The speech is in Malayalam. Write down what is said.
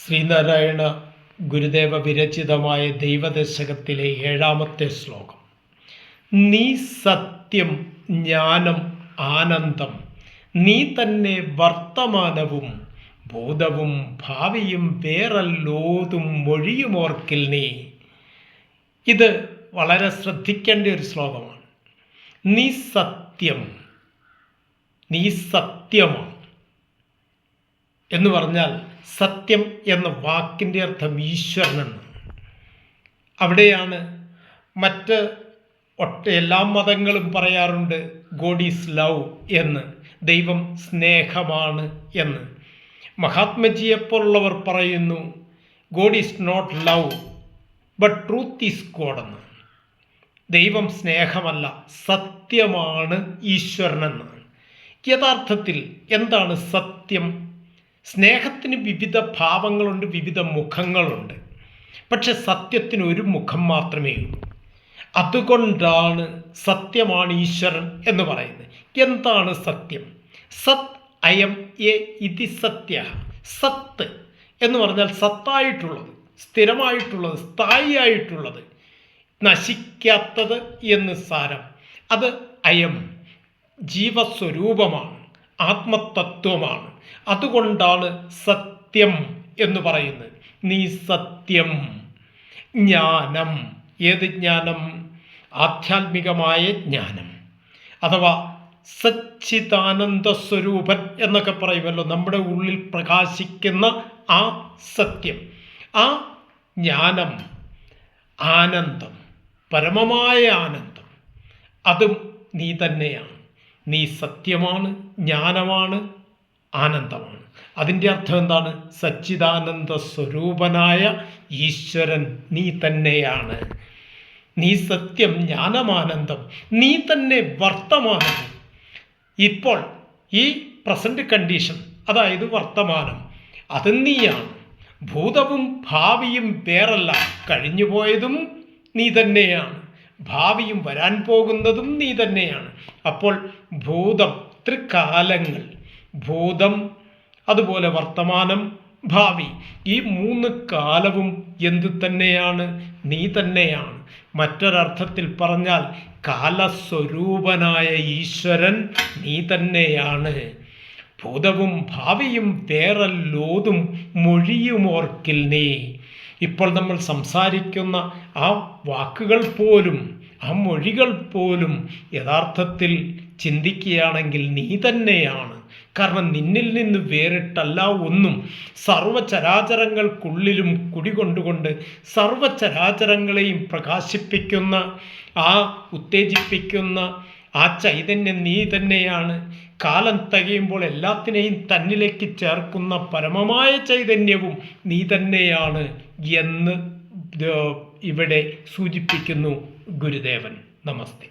ശ്രീനാരായണ ഗുരുദേവ വിരചിതമായ ദൈവദശകത്തിലെ ഏഴാമത്തെ ശ്ലോകം. നീ സത്യം ജ്ഞാനം ആനന്ദം നീ തന്നെ വർത്തമാനവും ഭൂതവും ഭാവിയും വേറല്ലോതും മൊഴിയുമോർക്കിൽ നീ. ഇത് വളരെ ശ്രദ്ധിക്കേണ്ട ഒരു ശ്ലോകമാണ്. നീ സത്യം നീ സത്യമാണ് എന്ന് പറഞ്ഞാൽ സത്യം എന്ന വാക്കിന്റെ അർത്ഥം ഈശ്വരനെന്ന് അവിടെയാണ് മറ്റ് ഒട്ട എല്ലാ മതങ്ങളും പറയാറുണ്ട് ഗോഡ് ഈസ് ലവ് എന്ന് ദൈവം സ്നേഹമാണ് എന്ന്. മഹാത്മജിയെപ്പോലുള്ളവർ പറയുന്നു God is not love but truth is God എന്ന്. ദൈവം സ്നേഹമല്ല സത്യമാണ് ഈശ്വരനെന്ന്. യഥാർത്ഥത്തിൽ എന്താണ് സത്യം സ്നേഹത്തിന് വിവിധ ഭാവങ്ങളുണ്ട് വിവിധ മുഖങ്ങളുണ്ട്. പക്ഷെ സത്യത്തിന് ഒരു മുഖം മാത്രമേ ഉള്ളൂ. അതുകൊണ്ടാണ് സത്യമാണ് ഈശ്വരൻ എന്ന് പറയുന്നത്. എന്താണ് സത്യം? സത് അയം എ ഇതി സത്യ സത്ത് എന്ന് പറഞ്ഞാൽ സത്തായിട്ടുള്ളത് സ്ഥിരമായിട്ടുള്ളത് സ്ഥായിയായിട്ടുള്ളത് നശിക്കാത്തത് എന്ന് സാരം. അത് അയം ജീവസ്വരൂപമാണ് ആത്മതത്വമാണ്. അതുകൊണ്ടാണ് സത്യം എന്ന് പറയുന്നത്. നീ സത്യം ജ്ഞാനം. ഏത് ജ്ഞാനം? ആധ്യാത്മികമായ ജ്ഞാനം. അഥവാ സച്ചിദാനന്ദ സ്വരൂപൻ എന്നൊക്കെ പറയുമല്ലോ നമ്മുടെ ഉള്ളിൽ പ്രകാശിക്കുന്ന ആ സത്യം. ആ ജ്ഞാനം ആനന്ദം പരമമായ ആനന്ദം അതും നീ തന്നെയാണ്. നീ സത്യമാണ് ജ്ഞാനമാണ് ആനന്ദമാണ്. അതിന്റെ അർത്ഥം എന്താണ്? സച്ചിദാനന്ദ സ്വരൂപനായ ഈശ്വരൻ നീ തന്നെയാണ്. നീ സത്യം ജ്ഞാനമാനന്ദം നീ തന്നെ വർത്തമാനം ഇപ്പോൾ ഈ പ്രസന്റ് കണ്ടീഷൻ അതായത് വർത്തമാനം അത് നീയാണ്. ഭൂതവും ഭാവിയും വേറല്ല. കഴിഞ്ഞുപോയതും നീ തന്നെയാണ്. ഭാവിയും വരാൻ പോകുന്നതും നീ തന്നെയാണ്. അപ്പോൾ ഭൂതം ത്രികാലങ്ങൾ ഭൂതം അതുപോലെ വർത്തമാനം ഭാവി. ഈ മൂന്ന് കാലവും എന്തു തന്നെയാണ്? നീ തന്നെയാണ്. മറ്റൊരർത്ഥത്തിൽ പറഞ്ഞാൽ കാലസ്വരൂപനായ ഈശ്വരൻ നീ തന്നെയാണ്. ഭൂതവും ഭാവിയും വേറല്ലോതും മൊഴിയുമോർക്കിൽ നീ. ഇപ്പോൾ നമ്മൾ സംസാരിക്കുന്ന ആ വാക്കുകൾ പോലും ആ മൊഴികൾ പോലും യഥാർത്ഥത്തിൽ ചിന്തിക്കുകയാണെങ്കിൽ നീ തന്നെയാണ്. കാരണം നിന്നിൽ നിന്ന് വേറിട്ടല്ല ഒന്നും. സർവചരാചരങ്ങൾക്കുള്ളിലും കുടികൊണ്ടുകൊണ്ട് സർവചരാചരങ്ങളെയും പ്രകാശിപ്പിക്കുന്ന ആ ഉത്തേജിപ്പിക്കുന്ന ആ ചൈതന്യം നീ തന്നെയാണ്. കാലം തികയുമ്പോൾ എല്ലാത്തിനെയും തന്നിലേക്ക് ചേർക്കുന്ന പരമമായ ചൈതന്യവും നീ തന്നെയാണ് എന്ന് ഇവിടെ സൂചിപ്പിക്കുന്നു ഗുരുദേവൻ. നമസ്തേ.